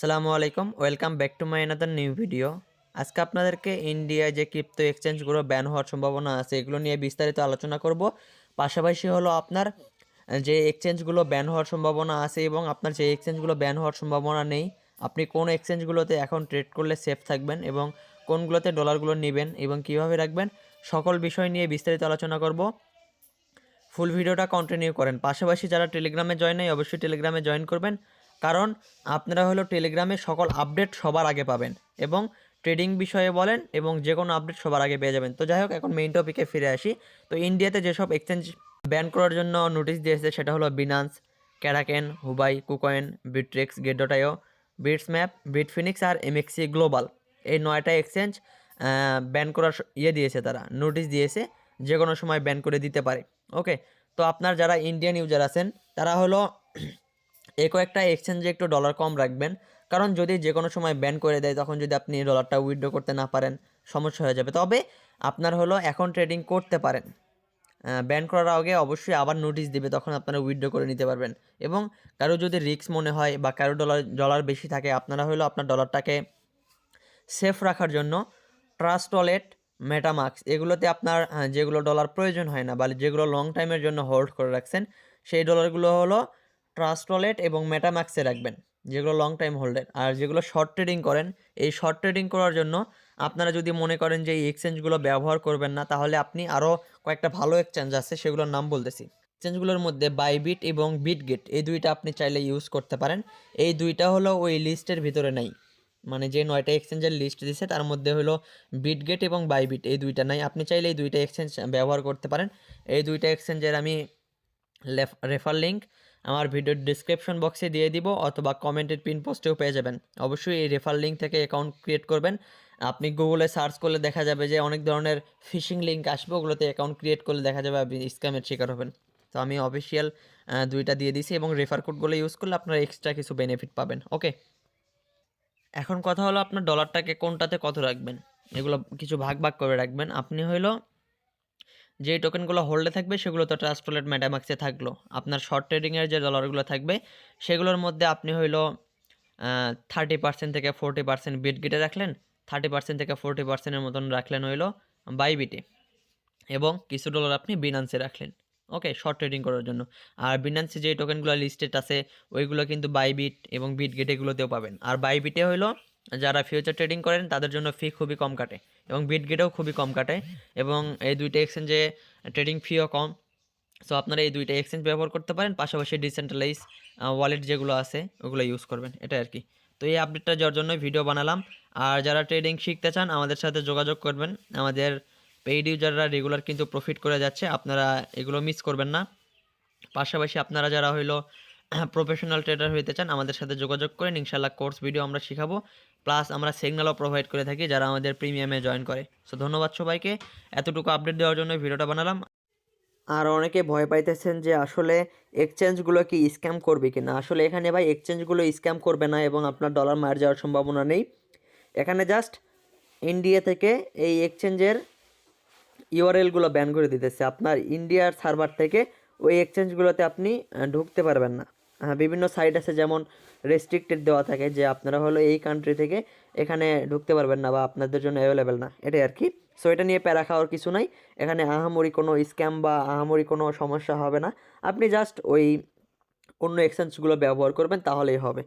সালামু আলাইকুম, welcome back to my another new video আজকে আপনাদেরকে ইন্ডিয়ায় যে ক্রিপ্টো এক্সচেঞ্জগুলো ব্যান হওয়ার সম্ভাবনা আছে, এগুলো নিয়ে বিস্তারিত আলোচনা করব। পাশাপাশি হলো আপনার, যে এক্সচেঞ্জগুলো ব্যান হওয়ার সম্ভাবনা আছে এবং আপনার যে এক্সচেঞ্জগুলো ব্যান হওয়ার সম্ভাবনা নেই, আপনি কোন এক্সচেঞ্জগুলোতে এখন ট্রেড করলে সেফ থাকবেন এবং কোনগুলোতে ডলারগুলো নেবেন এবং কীভাবে রাখবেন, সকল বিষয় নিয়ে বিস্তারিত আলোচনা করব। ফুল ভিডিওটা কন্টিনিউ করেন। পাশাপাশি যারা টেলিগ্রামে জয়েন নেই, অবশ্যই টেলিগ্রামে জয়েন করবেন। কারণ আপনারা হলো টেলিগ্রামে সকল আপডেট সবার আগে পাবেন এবং ট্রেডিং বিষয়ে বলেন এবং যে কোনো আপডেট সবার আগে পেয়ে যাবেন। তো যাই হোক, এখন মেইন টপিকে ফিরে আসি। তো ইন্ডিয়াতে যেসব এক্সচেঞ্জ ব্যান করার জন্য নোটিশ দিয়েছে, সেটা হলো Binance Kraken Huobi KuCoin Bittrex gate dot io Bitstamp Bitfinex আর এমএক্সি গ্লোবাল এই নয়টা এক্সচেঞ্জ ব্যান করার ইয়ে দিয়েছে তারা নোটিশ দিয়েছে যে কোনো সময় ব্যান করে দিতে পারে। ওকে তো আপনার যারা ইন্ডিয়ান ইউজার আছেন, তারা হলো এই কয়েকটা এক্সচেঞ্জে একটু ডলার কম রাখবেন। কারণ যদি যে কোনো সময় ব্যান করে দেয়, তখন যদি আপনি ডলারটা উইথড্র করতে না পারেন, সমস্যা হয়ে যাবে। তবে আপনার হলো এখন ট্রেডিং করতে পারেন। ব্যান করার আগে অবশ্যই আবার নোটিশ দিবে, তখন আপনারা উইথড্র করে নিতে পারবেন। এবং কারও যদি রিস্ক মনে হয় বা কারও ডলার ডলার বেশি থাকে, আপনারা হলো আপনার ডলারটাকে সেফ রাখার জন্য ট্রাস্ট ওয়ালেট মেটামাক্স এগুলোতে আপনার যেগুলো ডলার প্রয়োজন হয় না বা যেগুলো লং টাইমের জন্য হোল্ড করে রাখছেন, সেই ডলারগুলো হলো ট্রাস্ট ওয়ালেট এবং মেটামাক্সে রাখবেন, যেগুলো লং টাইম হোল্ডের আর যেগুলো শর্ট ট্রেডিং করেন, এই শর্ট ট্রেডিং করার জন্য আপনারা যদি মনে করেন যে এই এক্সচেঞ্জগুলো ব্যবহার করবেন না, তাহলে আপনি আরও কয়েকটা ভালো এক্সচেঞ্জ আছে, সেগুলোর নাম বলতেছি। এক্সচেঞ্জগুলোর মধ্যে বাইবিট এবং বিটগেট এই দুইটা আপনি চাইলে ইউজ করতে পারেন। এই দুইটা হলো ওই লিস্টের ভিতরে নাই। মানে যে নয়টা এক্সচেঞ্জের লিস্ট দিছে, তার মধ্যে হলো বিটগেট এবং বাইবিট এই দুইটা নাই। আপনি চাইলে এই দুইটা এক্সচেঞ্জ ব্যবহার করতে পারেন। এই দুইটা এক্সচেঞ্জের আমি রেফার লিঙ্ক আমার ভিডিওর ডিসক্রিপশন বক্সে দিয়ে দিব অথবা কমেন্টের পিন পোস্টেও পেয়ে যাবেন। অবশ্যই এই রেফার লিঙ্ক থেকে অ্যাকাউন্ট ক্রিয়েট করবেন। আপনি গুগলে সার্চ করলে দেখা যাবে যে অনেক ধরনের ফিশিং লিঙ্ক আসবে, ওগুলোতে অ্যাকাউন্ট ক্রিয়েট করলে দেখা যাবে আপনি স্ক্যামের শিকার হবেন। তো আমি অফিসিয়াল দুইটা দিয়ে দিছি এবং রেফার কোডগুলো ইউজ করলে আপনারা এক্সট্রা কিছু বেনিফিট পাবেন। ওকে এখন কথা হলো আপনার ডলারটাকে কোনটাতে কত রাখবেন? এগুলো কিছু ভাগ ভাগ করে রাখবেন। আপনি হইল যে টোকেনগুলো হোল্ডে থাকবে, সেগুলো তো ট্রাস্ট ওয়ালেট ম্যাডামাক্সে থাকল। আপনার শর্ট ট্রেডিংয়ের যে ডলারগুলো থাকবে, সেগুলোর মধ্যে আপনি হইল থার্টি পার্সেন্ট থেকে ফোরটি পার্সেন্ট বিট গিটে রাখলেন থার্টি পার্সেন্ট থেকে ফোরটি পার্সেন্টের মতন রাখলেন হইল বাইবিটে এবং কিছু ডলার আপনি বিনান্সে রাখলেন। ওকে শর্ট ট্রেডিং করার জন্য। আর বিনান্সে যে টোকেনগুলো লিস্টেড আছে, ওইগুলো কিন্তু বাইবিট এবং বিটগেট এগুলোতেও পাবেন। আর বাইবিটে হইল যারা ফিউচার ট্রেডিং করেন, তাদের জন্য ফি খুবই কম কাটে এবং বিটগেটেও খুবই কম কাটে এবং এই দুইটা এক্সচেঞ্জে ট্রেডিং ফিও কম। সো আপনারা এই দুইটা এক্সচেঞ্জ ব্যবহার করতে পারেন, পাশাপাশি ডিসেন্ট্রালাইজ ওয়ালেট যেগুলো আছে, ওগুলো ইউজ করবেন এটা আর কি তো এই আপডেটটা যাওয়ার জন্য ভিডিও বানালাম। আর যারা ট্রেডিং শিখতে চান, আমাদের সাথে যোগাযোগ করবেন। আমাদের পেইড ইউজাররা রেগুলার কিন্তু প্রফিট করে যাচ্ছে, আপনারা এগুলো মিস করবেন না। পাশাপাশি আপনারা যারা হইল প্রফেশনাল ট্রেডার হইতে চান, আমাদের সাথে যোগাযোগ করেন ইনশাল্লাহ কোর্স ভিডিও আমরা শেখাবো। প্লাস আমরা সিগন্যালও প্রোভাইড করে থাকি যারা আমাদের প্রিমিয়ামে জয়েন করে। সো ধন্যবাদ সবাইকে। এতটুকু আপডেট দেওয়ার জন্য ভিডিওটা বানালাম। আর অনেকে ভয় পাইতেছেন যে আসলে এক্সচেঞ্জগুলো কি স্ক্যাম করবে কিনা। আসলে এখানে ভাই এক্সচেঞ্জগুলো স্ক্যাম করবে না এবং আপনার ডলার মার যাওয়ার সম্ভাবনা নেই। এখানে জাস্ট ইন্ডিয়া থেকে এই এক্সচেঞ্জের ইউআরএলগুলো ব্যান করে দিতেছে। আপনার ইন্ডিয়ার সার্ভার থেকে ওই এক্সচেঞ্জগুলোতে আপনি ঢুকতে পারবেন না। বিভিন্ন সাইট আছে যেমন রেস্ট্রিক্টেড দেওয়া থাকে যে আপনারা হলো এই কান্ট্রি থেকে এখানে ঢুকতে পারবেন না বা আপনাদের জন্য অ্যাভেলেবেল না। এটাই আর কি সো এটা নিয়ে প্যারা খাওয়ার কিছু নাই। এখানে আহামরি কোনো স্ক্যাম বা আহামরি কোনো সমস্যা হবে না। আপনি জাস্ট ওই অন্য এক্সচেঞ্জগুলো ব্যবহার করবেন, তাহলেই হবে।